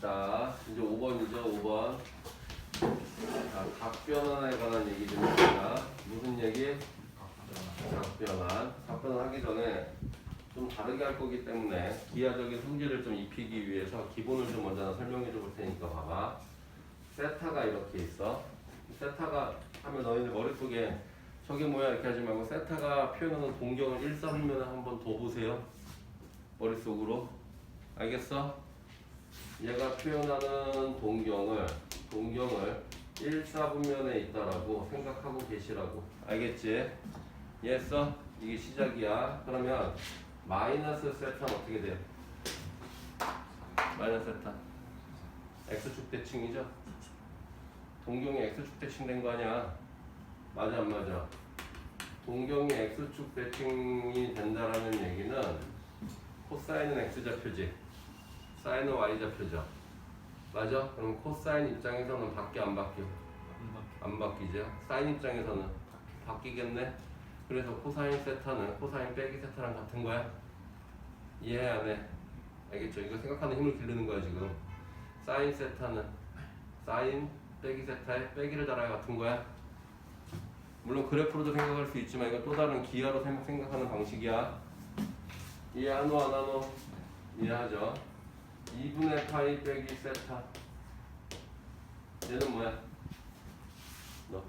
자, 이제 5번이죠, 5번. 자, 각변환에 관한 얘기 좀 해봅니다. 무슨 얘기? 각변환. 각변환 하기 전에 좀 다르게 할 거기 때문에 기하적인 성질을 좀 입히기 위해서 기본을 좀 먼저 설명해 줄 테니까 봐봐. 세타가 이렇게 있어. 세타가 하면 너희들 머릿속에 저게 뭐야 이렇게 하지 말고 세타가 표현하는 동경을 1, 3면 한번 더 보세요. 머릿속으로. 알겠어? 얘가 표현하는 동경을 동경을 1, 4분면에 있다라고 생각하고 계시라고 알겠지? 이해했어? 이게 시작이야 그러면 마이너스 세타는 어떻게 돼요? 마이너스 세타 X축 대칭이죠? 동경이 X축 대칭 된 거 아니야 맞아 안 맞아? 동경이 X축 대칭이 된다라는 얘기는 코사인은 X좌표지 사인은 Y좌표죠 맞아? 그럼 코사인 입장에서는 바뀌어 안 바뀌어? 안 바뀌죠. 사인 입장에서는 바뀌겠네. 그래서 코사인 세타는 코사인 빼기 세타랑 같은 거야. 이해 안 해? 알겠죠? 이거 생각하는 힘을 기르는 거야 지금. 사인 세타는 사인 빼기 세타에 빼기를 달아야 같은 거야. 물론 그래프로도 생각할 수 있지만 이건 또 다른 기하로 생각- 생각하는 방식이야. 이해하노 안 하노? 이해하죠? 2분의 파이 빼기 세타. 얘는 뭐야? 너.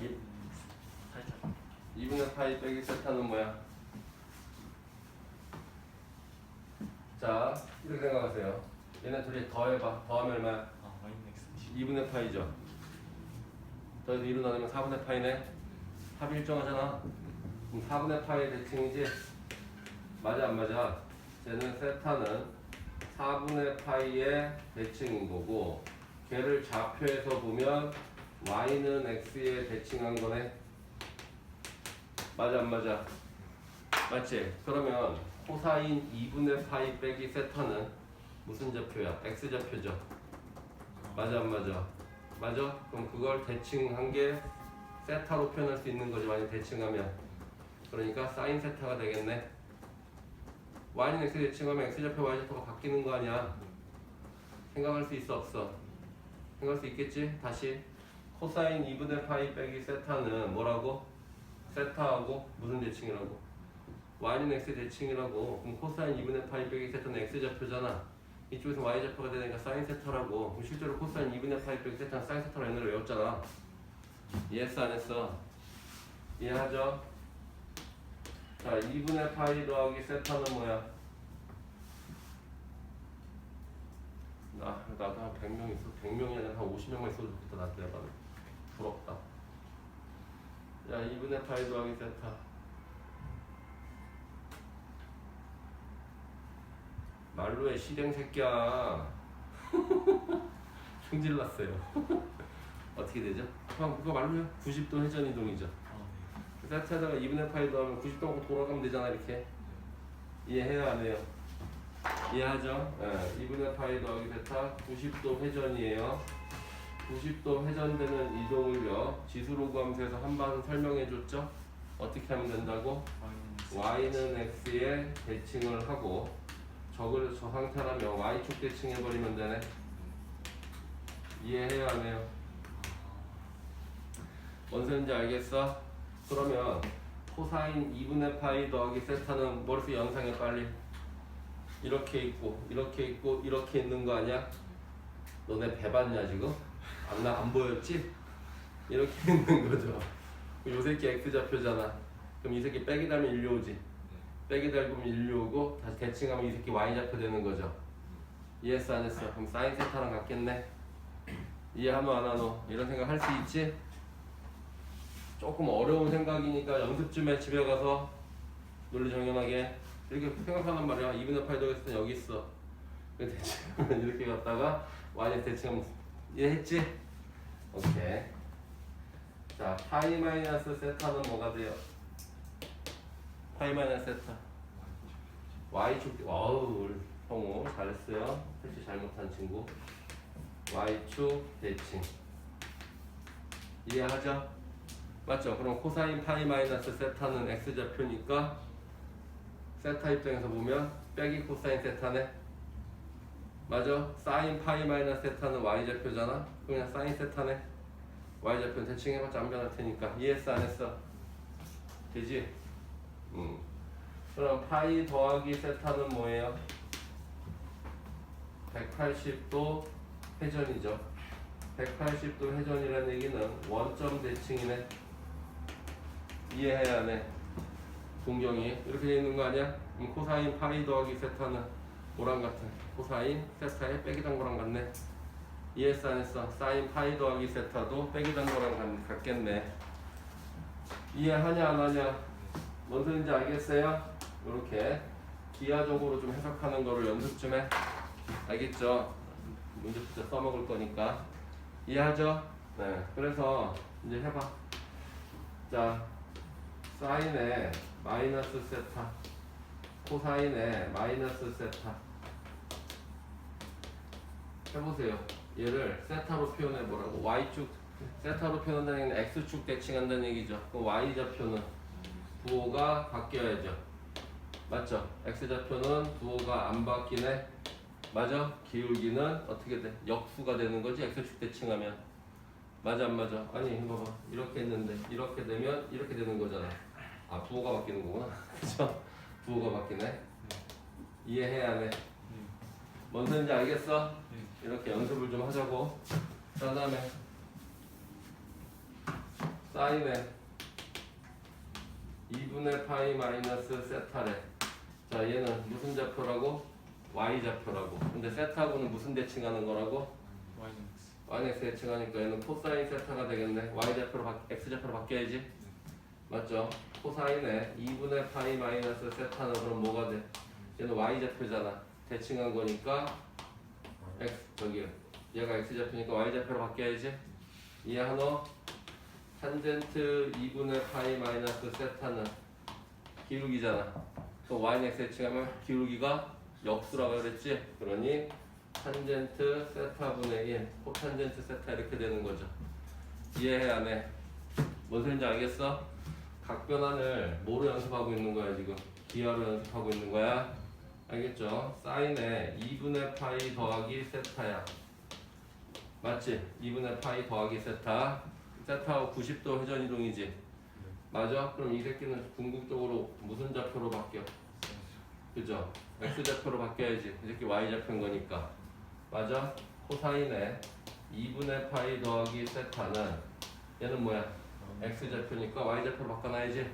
이- 살짝 2분의 파이 빼기 세타는 뭐야? 자, 이렇게 생각하세요. 얘네 둘이 더해봐. 더하면 얼마야? 아 마이너스 2분의 파이죠. 더해서 2로 나누면 4분의 파이네. 합이 일정하잖아. 그럼 4분의 파이 대칭이지? 맞아 안 맞아? 쟤는 세타는 4분의 파이의 대칭인 거고 걔를 좌표에서 보면 y는 x에 대칭한 거네. 맞아 안 맞아? 맞지? 그러면 코사인 2분의 파이 빼기 세타는 무슨 좌표야? x 좌표죠. 맞아 안 맞아? 맞아? 그럼 그걸 대칭한 게 세타로 표현할 수 있는 거지 만약 대칭하면 그러니까 사인 세타가 되겠네 y는 x 대칭하면 x 좌표 y 좌표가 바뀌는 거 아니야 생각할 수 있어 없어? 생각할 수 있겠지? 다시 코사인 2분의 파이 빼기 세타는 뭐라고? 세타하고 무슨 대칭이라고? y는 x 대칭이라고 그럼 코사인 2분의 파이 빼기 세타는 x 좌표잖아 이쪽에서 y 좌표가 되니까 사인 세타라고 그럼 실제로 코사인 2분의 파이 빼기 세타는 사인 세타로 옛날에 외웠잖아 이해했어 안 했어? 이해하죠? 자 2분의 파이 더하기 세타는 뭐야? 나, 나도 한 100명 있어. 100명이 아니라 한 50명만 있어도 좋겠다 나한테 약간. 부럽다. 야 2분의 파이 더하기 세타. 말로의 실행 새끼야. 흉질났어요. 어떻게 되죠? 그냥 그거 말로요. 90도 회전 이동이죠 아네 세트에다가 2분의 파이 더하면 90도 하고 돌아가면 되잖아 이렇게 이해해요 안 해요? 이해하죠? 예, 2분의 파이 더하기 세타 90도 회전이에요 90도 회전되는 이동을요 지수로 구함수에서 한 번 설명해 줬죠? 어떻게 하면 된다고? y는 x에 대칭을 하고 저걸 저 상태라면 y축 대칭해버리면 되네 이해해요 안 해요? 뭔 소린지 알겠어? 그러면 코사인 2분의 파이 더하기 세타는 머릿속 연상해 빨리 이렇게 있고 이렇게 있고 이렇게 있는 거 아니야? 너네 배 봤냐 지금? 안, 나, 안 보였지? 이렇게 있는 거죠 요 새끼 X좌표잖아 그럼 이 새끼 빼기 달면 1로 오지 빼기 달면 1로 오고 다시 대칭하면 이 새끼 Y좌표 되는 거죠 이해했어 안 했어? 그럼 사인 세타랑 같겠네 이해하노 안 하노? 이런 생각 할 수 있지? 조금 어려운 생각이니까 연습 좀해 집에 가서. 논리 정연하게. 이렇게 생각하란 말이야. 2분의 8 더했을 때 여기 있어. 근데 대칭하면 이렇게 갔다가 y 대칭하면 이해했지? 오케이. 자 파이 마이너스 세타는 뭐가 돼요? 파이 마이너스 세타. Y축 와우 형우 잘했어요. 택시 잘못한 친구. Y축 대칭. 이해하죠? 맞죠? 그럼 코사인 파이 마이너스 세타는 x좌표니까 세타 입장에서 보면 빼기 코사인 세타네 맞아 사인 파이 마이너스 세타는 y좌표잖아 그냥 사인 세타네 y좌표는 대충 해봤자 안 변할 테니까 이해했어 안 했어? 되지? 음. 그럼 파이 더하기 세타는 뭐예요? 180도 회전이죠 180도 회전이라는 얘기는 원점 대칭이네 이해해야 돼 동경이 이렇게 돼 있는 거 아니야? 그럼 코사인 파이 더하기 세타는 뭐랑 같아? 코사인 세타의 빼기 단거랑 같네 이해했어 안 했어? 사인 파이 더하기 세타도 빼기 단거랑 같- 같겠네 이해하냐 안 하냐? 뭔 소린지 알겠어요? 이렇게 기하적으로 좀 해석하는 거를 연습 좀 해. 알겠죠? 문제부터 써먹을 거니까 이해하죠? 네. 그래서 이제 해봐. 자, 사인에 마이너스 세타, 코사인에 마이너스 세타. 해보세요. 얘를 세타로 표현해 보라고. y축 세타로 표현한다는 얘기는 x축 대칭한다는 얘기죠. 그럼 y좌표는 부호가 바뀌어야죠. 맞죠? x좌표는 부호가 안 바뀌네. 맞아? 기울기는 어떻게 돼? 역수가 되는 거지 x축 대칭하면. 맞아 안 맞아? 아니 이거 봐. 이렇게 했는데 이렇게 되면 이렇게 되는 거잖아. 아 부호가 바뀌는 거구나. 그죠? 부호가 바뀌네. 이해해야 해. 뭔 소린지 알겠어? 이렇게 연습을 좀 하자고. 자 다음에 사인에 2분의 파이 마이너스 세타래. 자 얘는 무슨 좌표라고? y 좌표라고. 근데 세타하고는 무슨 대칭하는 거라고? 마이너스 yx 대칭하니까 얘는 코사인 세타가 되겠네. y 좌표로 바, x 좌표로 바뀌어야지. 맞죠? 코사인에 2분의 파이 마이너스 세타는 그럼 뭐가 돼? 얘는 y 좌표잖아. 대칭한 거니까 x 저기 얘가 x 좌표니까 y 좌표로 바뀌어야지. 이해하노? 탄젠트 2분의 파이 마이너스 세타는 기울기잖아. 그 y는 x 대칭하면 기울기가 역수라고 그랬지? 그러니 탄젠트 세타분의 1 코탄젠트 세타 이렇게 되는 거죠. 이해해 안 해? 뭔 소린지 알겠어? 각변환을 뭐로 연습하고 있는 거야 지금? 기하로 연습하고 있는 거야? 알겠죠? 사인에 2분의 파이 더하기 세타야. 맞지? 2분의 파이 더하기 세타. 세타하고 90도 회전 이동이지. 맞아? 그럼 이 새끼는 궁극적으로 무슨 좌표로 바뀌어? 그죠? x 좌표로 바뀌어야지. 이 새끼 y 좌표인 거니까. 맞아? 코사인에 2분의 파이 더하기 세타는 얘는 뭐야? X 좌표니까 y 좌표로 바꿔놔야지.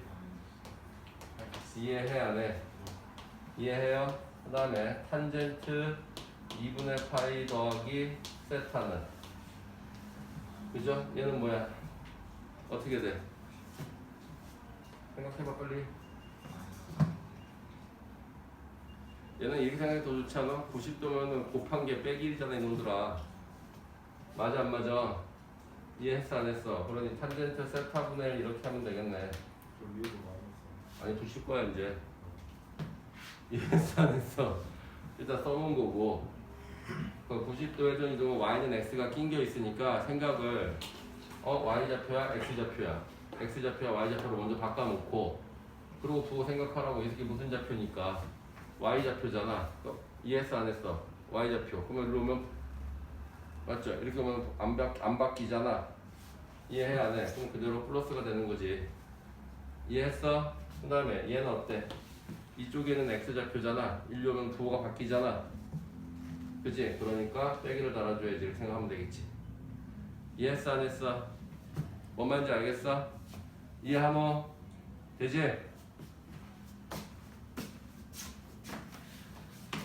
이해해 안 해? 이해해요? 그 다음에 탄젠트 2분의 파이 더하기 세타는 그죠? 얘는 뭐야? 어떻게 돼? 생각해봐 빨리 얘는 이렇게 생각이 더 좋지 않아? 90도면은 곱한 게 빼기 1이잖아 이놈들아 맞아 안 맞아? 이해했어 안 했어? 그러니 탄젠트 세타분의 1 이렇게 하면 되겠네. 저 위에도 마이너스 아니 두실 거야 이제. 이해했어 안 했어? 일단 써놓은 거고. 그 90도 회전 이동은 y는 x가 낑겨 있으니까 생각을 어 y 좌표야 x 좌표야. X 좌표야 y 좌표로 먼저 바꿔놓고 그리고 부호 생각하라고 이 새끼 무슨 좌표니까. Y 좌표잖아. 어, 이해했어 안 했어? y 좌표. 그러면 이리 오면 맞죠? 이렇게 오면 안, 바, 안 바뀌잖아 이해해 안 해? 그럼 그대로 플러스가 되는 거지 이해했어? 그 다음에 얘는 어때? 이쪽에는 x좌표잖아. 일로 오면 부호가 바뀌잖아. 그지? 그러니까 빼기를 달아줘야지 이렇게 생각하면 되겠지. 이해했어 안 했어? 뭔 말인지 알겠어? 이해하노? 되지?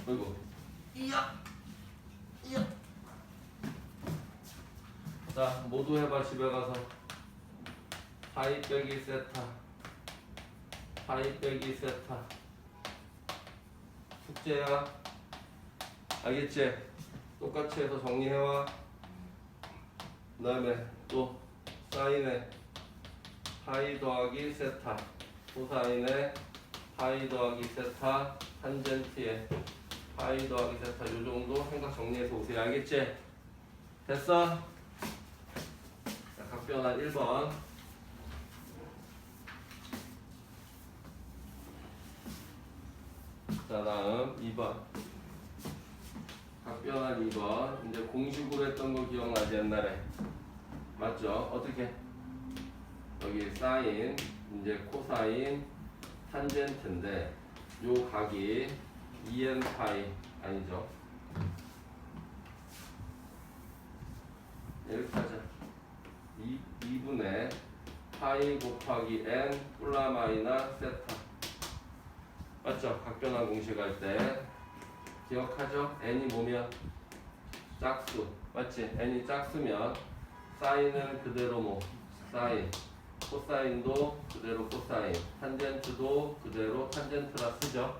어이구 이야 자 모두 해봐 집에 가서. 파이 빼기 세타. 파이 빼기 세타. 숙제야. 알겠지? 똑같이 해서 정리해와. 그 다음에 또 사인에 파이 더하기 세타. 코사인에 파이 더하기 세타. 탄젠트에. 파이 더하기 세타. 요 정도 생각 정리해서 오세요. 알겠지? 됐어? 자 각변환 1번 자 다음 2번 답변한 2번 이제 공식으로 했던 거 기억나지 옛날에 맞죠? 어떻게? 여기 사인 이제 코사인 탄젠트인데 요 각이 2n 파이 아니죠? 이렇게 2, 2분의 파이 곱하기 n 플라 마이나 세타. 맞죠? 각변환 공식 할 때. 기억하죠? n이 뭐면? 짝수. 맞지? n이 짝수면 사인은 그대로 뭐? 사인. 코사인도 그대로 코사인. 탄젠트도 그대로 탄젠트라 쓰죠.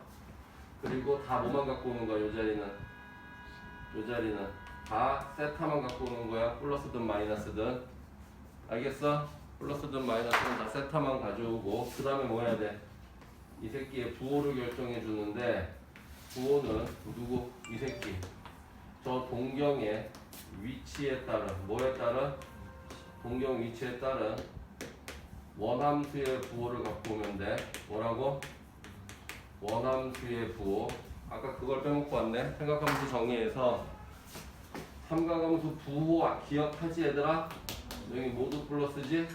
그리고 다 뭐만 갖고 오는 거야 요 자리는? 요 자리는. 다 세타만 갖고 오는 거야? 플러스든 마이너스든 알겠어? 플러스든 마이너스든 다 세타만 가져오고 그 다음에 뭐 해야 돼? 이 새끼의 부호를 결정해 주는데 부호는 누구? 이 새끼 저 동경의 위치에 따른 뭐에 따른? 동경 위치에 따른 원함수의 부호를 갖고 오면 돼 뭐라고? 원함수의 부호 아까 그걸 빼먹고 왔네 삼각함수 정의해서 삼각함수 부호 아- 기억하지 얘들아? 여기 모두 플러스지?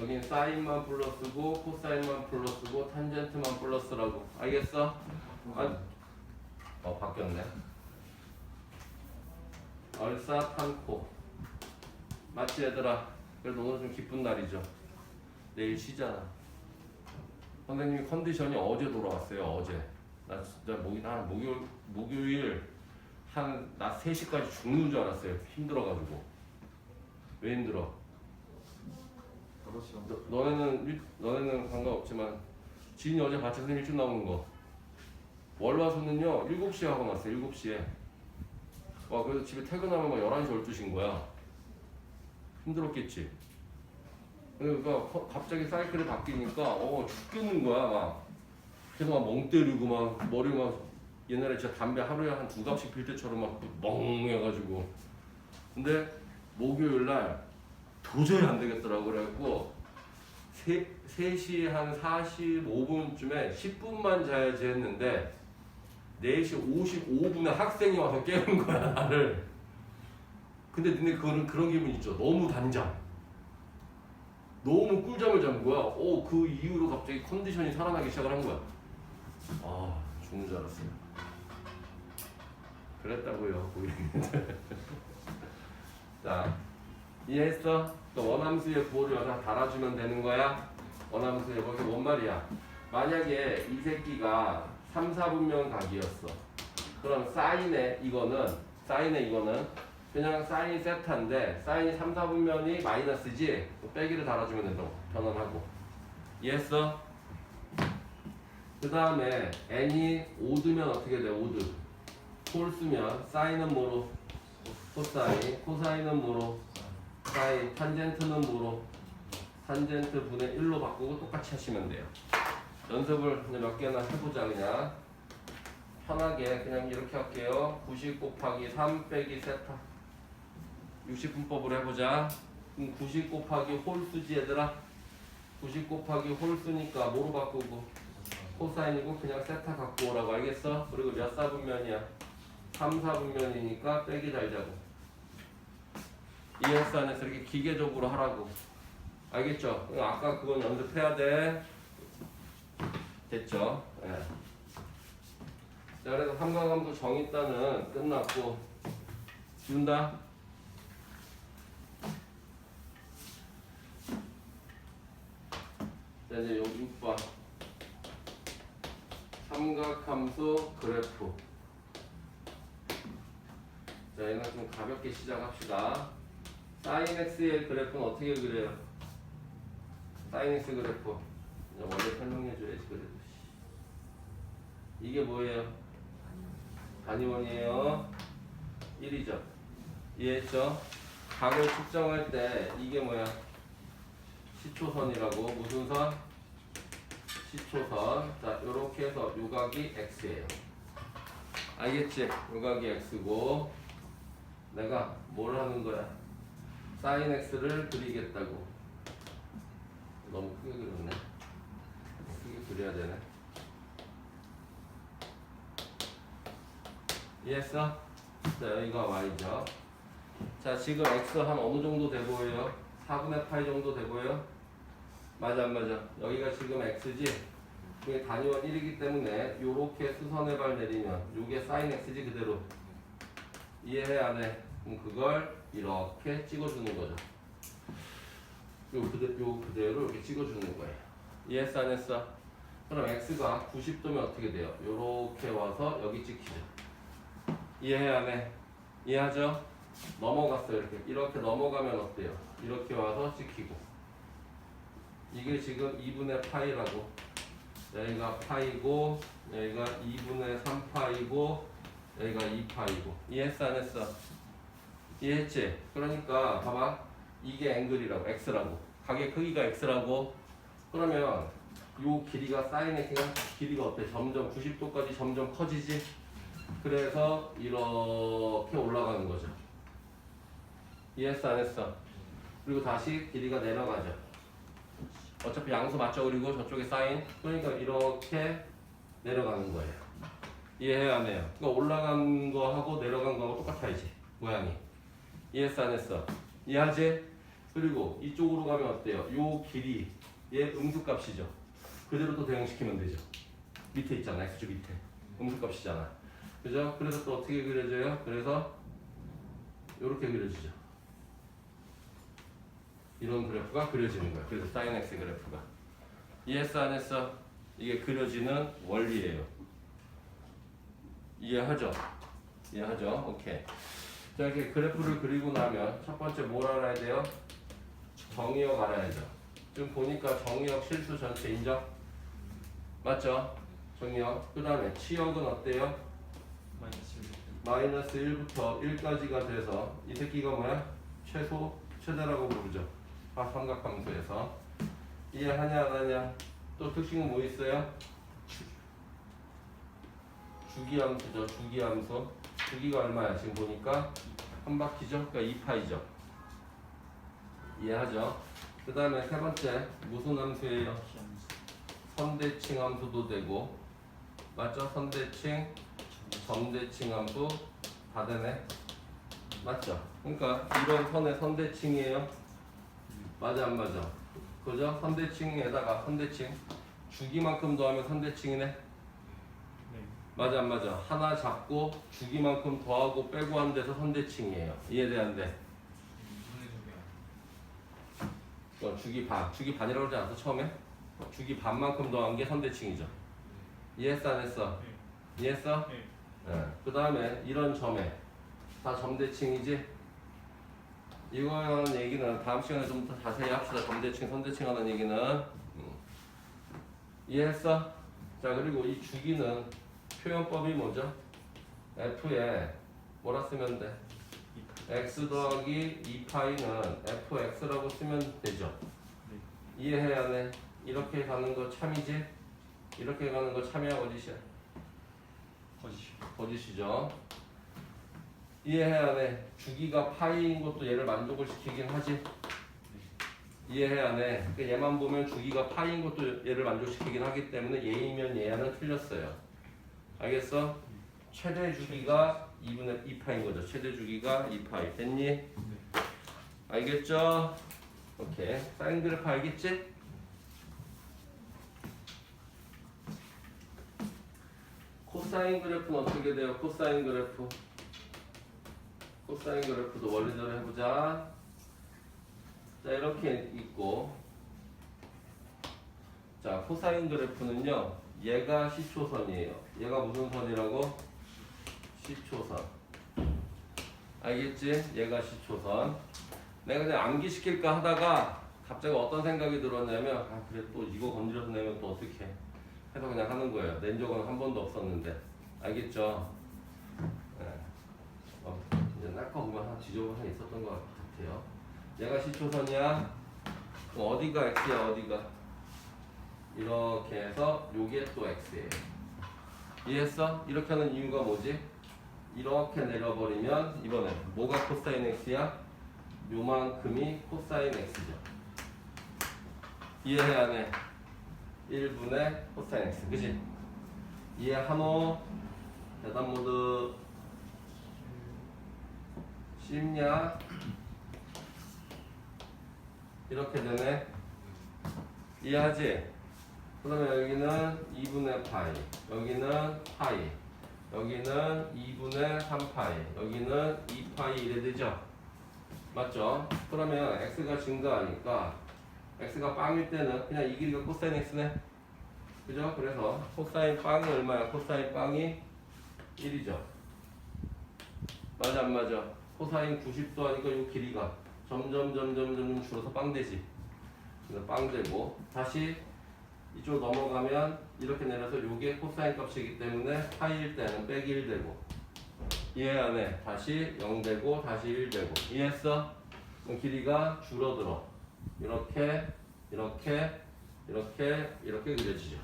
여긴 사인만 플러스고 코사인만 플러스고 탄젠트만 플러스라고. 알겠어? 아, 어 바뀌었네. 얼사탄코. 맞지 얘들아? 그래도 오늘 좀 기쁜 날이죠. 내일 쉬잖아. 선생님이 컨디션이 어제 돌아왔어요 어제. 나 진짜 목이 한 목요일 목요일 한 낮 3시까지 죽는 줄 알았어요 힘들어가지고 왜 힘들어? 너, 너네는 일, 너네는 상관없지만 지인이 어제 같이 선 일찍 나오는 거. 월화수는요 7시에 하고 났어요 7시에. 와 그래서 집에 퇴근하면 막 11시 12시인 거야. 힘들었겠지. 그러니까 커- 갑자기 사이클이 바뀌니까 어 죽겠는 거야 막. 계속 막 멍 때리고 막 머리 막 옛날에 진짜 담배 하루에 한 두 갑씩 필 때처럼 막 멍 해가지고. 근데 목요일 날 도저히 안 되겠더라고 그래갖고 3, 3시 한 45분쯤에 10분만 자야지 했는데 4시 55분에 학생이 와서 깨는 거야 나를. 근데 니네 그거는 그런 기분 있죠. 너무 단잠. 너무 꿀잠을 잔 거야. 어, 그 이후로 갑자기 컨디션이 살아나기 시작을 한 거야. 아 죽는 줄 알았어요. 그랬다고요 고객님들 자 이해했어? 또 원함수의 부호를 여기다 달아주면 되는 거야? 원함수의 이게 뭔 말이야? 만약에 이 새끼가 3, 4분면 각이었어. 그럼 사인의 이거는, 사인의 이거는 그냥 사인 세타인데 사인이 3, 4분면이 마이너스지? 빼기를 달아주면 된다고. 변환하고. 이해했어? 그 다음에 n이 5드면 어떻게 돼? 5드. 홀수면 사인은 뭐로? 코사인, 코사인은 뭐로? 사인, 탄젠트는 뭐로? 탄젠트 분의 1로 바꾸고 똑같이 하시면 돼요. 연습을 몇 개나 해보자 그냥. 편하게 그냥 이렇게 할게요. 90 곱하기 3 빼기 세타. 60분법으로 해보자. 그럼 90 곱하기 홀수지 얘들아. 90 곱하기 홀수니까 뭐로 바꾸고? 코사인이고 그냥 세타 갖고 오라고 알겠어? 그리고 몇 사분면이야? 3, 4분면이니까 빼기 달자고. 이해했어 안 했어? 이렇게 기계적으로 하라고. 알겠죠? 아까 그건 연습해야 돼. 됐죠? 예. 자, 그래서 삼각함수 정의따는 끝났고, 지운다? 자, 이제 여기 6번. 삼각함수 그래프. 자, 얘는 좀 가볍게 시작합시다. 사인 x의 그래프는 어떻게 그려요? 사인 x 그래프. 원래 설명해줘야지 그래도. 이게 뭐예요? 단위원이에요. 1이죠. 이해했죠? 각을 측정할 때 이게 뭐야? 시초선이라고 무슨 선? 시초선. 자, 요렇게 해서 요각이 x예요. 알겠지? 요각이 x고 내가 뭘 하는 거야? 사인 x를 그리겠다고. 너무 크게 그렸네. 크게 그려야 되네. 이해했어? 자 여기가 y죠. 자 지금 x 한 어느 정도 돼 보여요? 4분의 파이 정도 돼 보여요? 맞아 안 맞아? 여기가 지금 x지? 이게 단위원 1이기 때문에 요렇게 수선의 발 내리면 요게 sin x지 그대로 이해해 안 해? 그럼 그걸 이렇게 찍어주는 거죠. 요, 그대, 요 그대로 이렇게 찍어주는 거예요. 이해했어 안 했어? 그럼 x가 90도면 어떻게 돼요? 요렇게 와서 여기 찍히죠. 이해해 안 해? 이해하죠? 넘어갔어요 이렇게 이렇게 넘어가면 어때요? 이렇게 와서 찍히고 이게 지금 2분의 파이라고 여기가 파이고 여기가 2분의 3파이고 여기가 2파이고 이해했어 안 했어? 이해했지? 그러니까 봐봐. 이게 앵글이라고 x라고. 가게 크기가 x라고. 그러면 요 길이가 사인 x가 길이가 어때? 점점 90도까지 점점 커지지? 그래서 이렇게 올라가는 거죠. 이해했어? 안 했어? 그리고 다시 길이가 내려가죠. 어차피 양수 맞죠? 그리고 저쪽에 사인. 그러니까 이렇게 내려가는 거예요. 이해해야 안 해요? 그러니까 올라간 거하고 내려간 거하고 똑같아야지 모양이 이해했어 안 했어? 이해하지? 그리고 이쪽으로 가면 어때요? 요 길이 얘 음수값이죠 그대로 또 대응시키면 되죠 밑에 있잖아 x축 밑에 음수값이잖아 그죠? 그래서 또 어떻게 그려져요? 그래서 이렇게 그려지죠 이런 그래프가 그려지는 거야 그래서 사인 x 그래프가 이해했어 안 했어? 이게 그려지는 원리예요 이해하죠? 이해하죠? 오케이 자 이렇게 그래프를 그리고 나면 첫 번째 뭘 알아야 돼요? 정의역 알아야죠. 지금 보니까 정의역 실수 전체 인정? 맞죠? 정의역. 그 다음에 치역은 어때요? 마이너스 1. 마이너스 1부터 1까지가 돼서 이 새끼가 뭐야? 최소, 최대라고 부르죠. 아, 삼각함수에서. 이해하냐 안 하냐? 또 특징은 뭐 있어요? 주기함수죠. 주기함수. 주기가 얼마야? 지금 보니까 한 바퀴죠. 그러니까 2파이죠. 이해하죠? 그 다음에 세 번째 무슨 함수예요? 선대칭 함수도 되고 맞죠? 선대칭, 점대칭 함수 다 되네. 맞죠? 그러니까 이런 선의 선대칭이에요. 맞아 안 맞아? 그죠? 선대칭에다가 선대칭 주기만큼 더하면 선대칭이네. 네. 맞아 안 맞아? 하나 잡고 주기만큼 더하고 빼고 한 데서 선대칭이에요. 이해돼 안 돼? 어, 주기 반, 주기 반이라고 그러지 않았어 처음에? 주기 반만큼 더한 게 선대칭이죠. 이해했어 안 했어? 이해했어? 네. 네. 그 다음에 이런 점에 다 점대칭이지? 이거는 얘기는 다음 시간에 좀 더 자세히 합시다. 점대칭, 선대칭 하는 얘기는 음. 이해했어? 자 그리고 이 주기는 표현법이 뭐죠? F에 뭐라 쓰면 돼? x 더하기 2파이는 fx라고 쓰면 되죠. 네. 이해해야 돼. 이렇게 가는 거 참이지? 이렇게 가는 거 참이야 거짓이야? 거짓이. 거짓이죠. 이해해야 돼. 주기가 파이인 것도 얘를 만족을 시키긴 하지. 이해해야 돼. 그러니까 얘만 보면 주기가 파이인 것도 얘를 만족시키긴 하기 때문에 얘이면 얘는 틀렸어요. 알겠어? 최대 주기가 2분의 2파인 거죠. 최대 주기가 2파이. 됐니? 알겠죠? 오케이. 사인 그래프 알겠지? 코사인 그래프는 어떻게 돼요? 코사인 그래프. 코사인 그래프도 원리대로 해보자. 자, 이렇게 있고. 자, 코사인 그래프는요. 얘가 시초선이에요. 얘가 무슨 선이라고? 시초선. 알겠지? 얘가 시초선. 내가 그냥 암기시킬까 하다가 갑자기 어떤 생각이 들었냐면 아 그래 또 이거 건드려서 내면 또 어떻게 해서 그냥 하는 거예요. 낸 적은 한 번도 없었는데 알겠죠? 네. 어, 이제 낚아 보면 한 지저분 한 있었던 것 같아요. 얘가 시초선이야. 어디가 x야 어디가? 이렇게 해서 요게 또 x예요. 이해했어? 이렇게 하는 이유가 뭐지? 이렇게 내려버리면 이번에 뭐가 코사인 x야? 요만큼이 코사인 x죠. 이해해 안 해? 1분의 코사인 x. 그지? 이해하노? 대답 모드. 쉽냐? 이렇게 되네. 이해하지? 그러면 여기는 2분의 파이, 여기는 파이, 여기는 2분의 3파이, 여기는 2파이 이래 되죠? 맞죠? 그러면 x가 증가하니까 x가 빵일 때는 그냥 이 길이가 코사인 x네. 그죠? 그래서 코사인 빵이 얼마야? 코사인 빵이 1이죠. 맞아 안 맞아? 코사인 90도 하니까 이 길이가 점점 점점 점점 줄어서 빵 되지. 그래서 빵 되고 다시 이쪽 넘어가면 이렇게 내려서 요게 코사인 값이기 때문에 파이일 때는 빼기 1 되고 이해 안 해? 다시 0 되고 다시 1 되고 이해했어? 그럼 길이가 줄어들어 이렇게 이렇게 이렇게 이렇게 그려지죠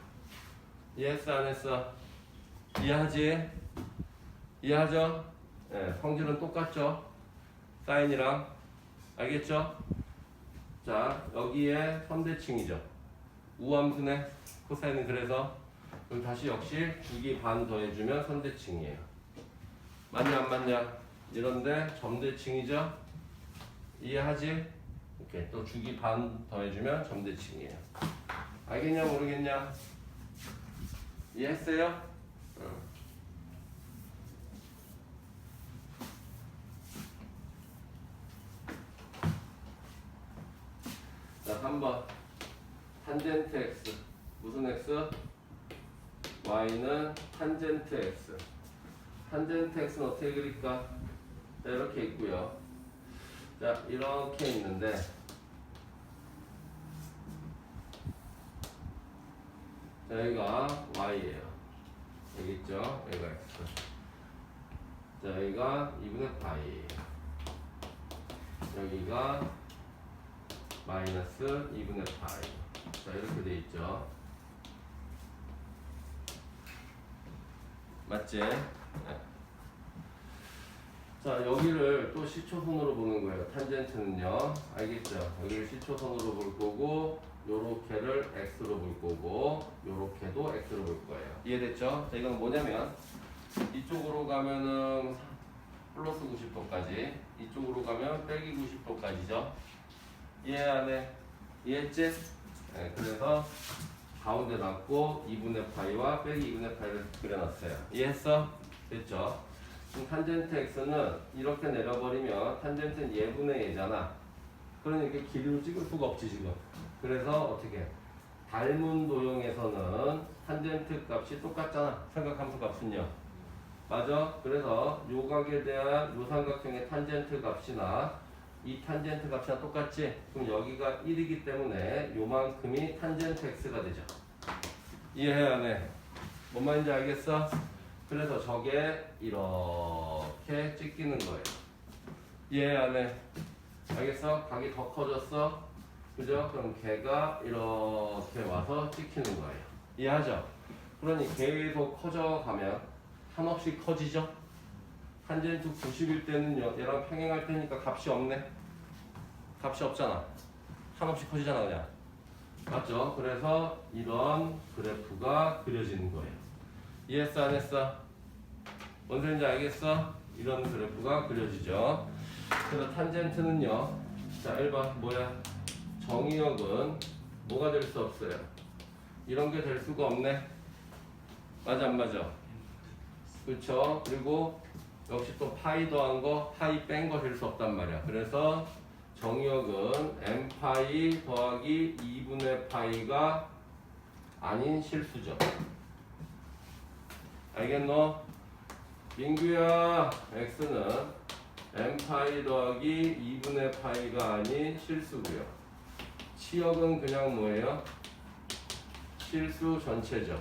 이해했어 안 했어? 이해하지? 이해하죠? 예, 성질은 똑같죠? 사인이랑 알겠죠? 자 여기에 선대칭이죠 우함수네 코사인은 그래서 그럼 다시 역시 주기 반 더해주면 선대칭이에요. 맞냐 안 맞냐? 이런데 점대칭이죠? 이해하지? 오케이. 또 주기 반 더해주면 점대칭이에요. 알겠냐 모르겠냐? 이해했어요? 응. 자 3번 탄젠트 x. 무슨 x? y는 탄젠트 x. 탄젠트 x는 어떻게 그릴까? 자 이렇게 있고요. 자 이렇게 있는데. 자 여기가 y예요. 여기 있죠? 여기가 x. 자 여기가 2분의 파이 여기가 마이너스 2분의 파이 자 이렇게 돼 있죠 맞지? 네. 자 여기를 또 시초선으로 보는 거예요 탄젠트는요 알겠죠? 여기를 시초선으로 볼 거고 요렇게를 x로 볼 거고 요렇게도 x로 볼 거예요 이해됐죠? 자 이건 뭐냐면 이쪽으로 가면은 플러스 90도까지 이쪽으로 가면 빼기 90도까지죠 이해 안 해? 이해했지? 네, 그래서 가운데 놨고 2분의 파이와 빼기 2분의 파이를 그려놨어요. 이해했어? 됐죠? 그럼 탄젠트 x는 이렇게 내려버리면 탄젠트는 예분의 예잖아. 그러니 이렇게 길이로 찍을 수가 없지 지금. 그래서 어떻게? 닮은 도형에서는 탄젠트 값이 똑같잖아. 삼각함수 값은요. 맞아? 그래서 요각에 대한 요 삼각형의 탄젠트 값이나 이 탄젠트 값이랑 똑같지? 그럼 여기가 1이기 때문에 요만큼이 탄젠트 x가 되죠. 이해해야 해. 뭔 말인지 알겠어? 그래서 저게 이렇게 찍히는 거예요. 이해해야 해. 알겠어? 각이 더 커졌어? 그죠? 그럼 걔가 이렇게 와서 찍히는 거예요. 이해하죠? 그러니 계속 커져가면 한없이 커지죠? 탄젠트 90일 때는 요- 얘랑 평행할 테니까 값이 없네. 값이 없잖아. 한없이 커지잖아 그냥. 맞죠? 그래서 이런 그래프가 그려지는 거예요. 이해했어 안 했어? 뭔 소리인지 알겠어? 이런 그래프가 그려지죠. 그래서 탄젠트는요. 자 1번 뭐야? 정의역은 뭐가 될 수 없어요. 이런 게 될 수가 없네. 맞아 안 맞아? 그렇죠. 그리고 역시 또 파이 더한 거, 파이 뺀거될수 없단 말이야. 그래서 정의역은 m 파이 더하기 2분의 파이가 아닌 실수죠. 알겠노? 민규야, x는 m 파이 더하기 2분의 파이가 아닌 실수고요. 치역은 그냥 뭐예요? 실수 전체죠.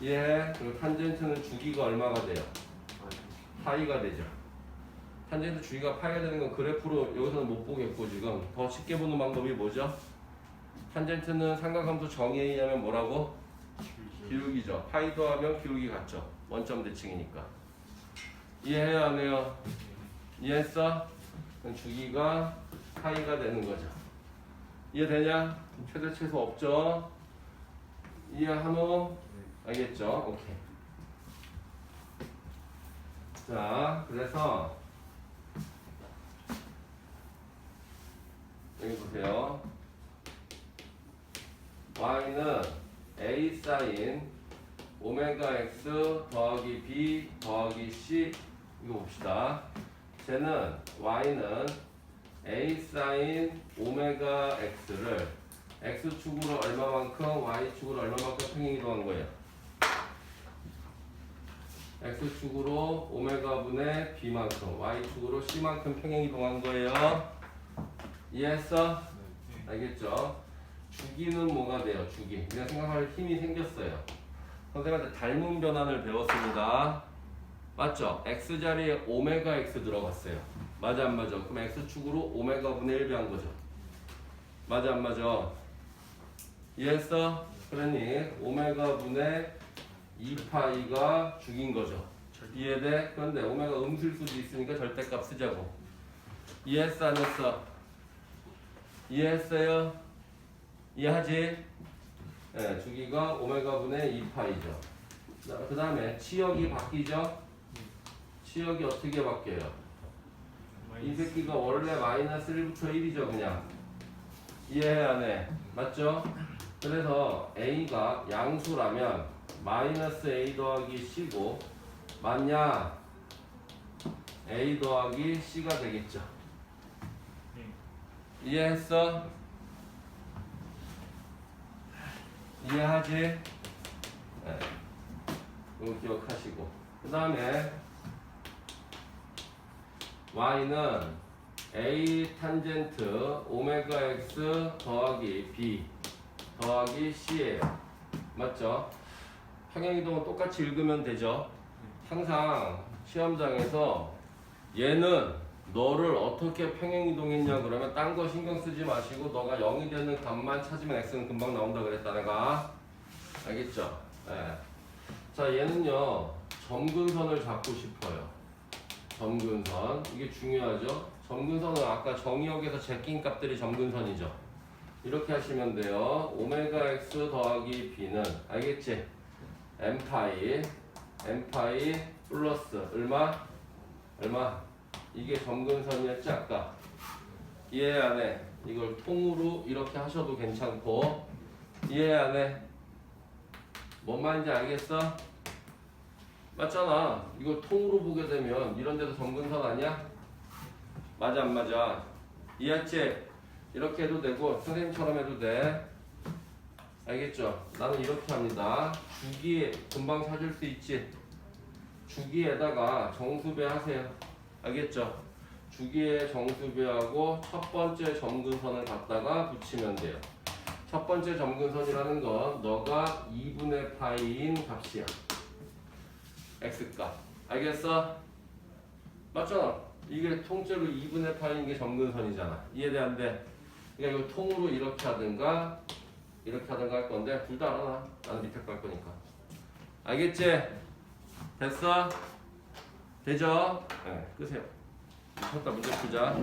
이해해? 그리고 탄젠트는 주기가 얼마가 돼요? 파이가 되죠. 탄젠트 주기가 파이가 되는 건 그래프로 여기서는 못 보겠고 지금 더 쉽게 보는 방법이 뭐죠? 탄젠트는 삼각함수 정의에 의하면 뭐라고? 기울기죠. 파이 더하면 기울기 같죠. 원점 대칭이니까. 이해해요 안 해요? 이해했어? 그럼 주기가 파이가 되는 거죠. 이해되냐? 최대 최소 없죠? 이해하노? 알겠죠? 오케이. 자, 그래서 여기 보세요. y는 a 사인 오메가 x 더하기 b 더하기 c 이거 봅시다. 쟤는 y는 a 사인 오메가 x를 x축으로 얼마만큼 y축으로 얼마만큼 평행이동한 거예요. X축으로 오메가 분의 b만큼 y축으로 c만큼 평행이동한 거예요. 이해했어? 네. 알겠죠? 주기는 뭐가 돼요? 주기. 그냥 생각할 힘이 생겼어요. 선생님한테 닮은 변환을 배웠습니다. 맞죠? x 자리에 오메가 x 들어갔어요. 맞아 안 맞아? 그럼 x축으로 오메가 분의 1 배한 거죠. 맞아 안 맞아? 이해했어? 그러니 오메가 분의 2파이가 죽인 거죠. 이해돼? 그런데 오메가 음수일 수도 있으니까 절대값 쓰자고. 이해했어 안 했어? 이해했어요? 이해하지? 네, 주기가 오메가 분의 2파이죠. 그 다음에 치역이 바뀌죠? 치역이 어떻게 바뀌어요? 이 새끼가 원래 마이너스 1부터 1이죠 그냥 이해 안 해? 맞죠? 그래서 A가 양수라면 마이너스 A 더하기 C고 맞냐? A 더하기 C가 되겠죠 네. 이해했어? 이해하지? 네. 이거 기억하시고 그 다음에 y는 a 탄젠트 오메가 x 더하기 b 더하기 c예요 맞죠? 평행이동은 똑같이 읽으면 되죠. 항상 시험장에서 얘는 너를 어떻게 평행이동했냐 그러면 딴 거 신경 쓰지 마시고 너가 0이 되는 값만 찾으면 x는 금방 나온다 그랬다 내가 알겠죠? 예. 자 얘는요 점근선을 잡고 싶어요. 점근선. 이게 중요하죠? 점근선은 아까 정의역에서 제낀 값들이 점근선이죠. 이렇게 하시면 돼요. 오메가 x 더하기 b는. 알겠지? M파이 m파이 플러스 얼마? 얼마? 이게 점근선이었지 아까 이해 안 해? 이걸 통으로 이렇게 하셔도 괜찮고 이해 안 해? 뭔 말인지 알겠어? 맞잖아 이걸 통으로 보게 되면 이런 데도 점근선 아니야? 맞아 안 맞아? 이해했지? 이렇게 해도 되고 선생님처럼 해도 돼 알겠죠? 나는 이렇게 합니다 주기 금방 찾을 수 있지? 주기에다가 정수배 하세요 알겠죠? 주기에 정수배하고 첫 번째 점근선을 갖다가 붙이면 돼요. 첫 번째 점근선이라는 건 너가 2분의 파이인 값이야. x값. 알겠어? 맞잖아. 이게 통째로 2분의 파이인 게 점근선이잖아. 이해돼 안 돼? 그러니까 이거 통으로 이렇게 하든가 이렇게 하든가 할 건데 둘 다 알아. 나는 밑에 거 할 거니까. 알겠지? 됐어? 되죠? 네, 끄세요. 쳤다 문제 풀자.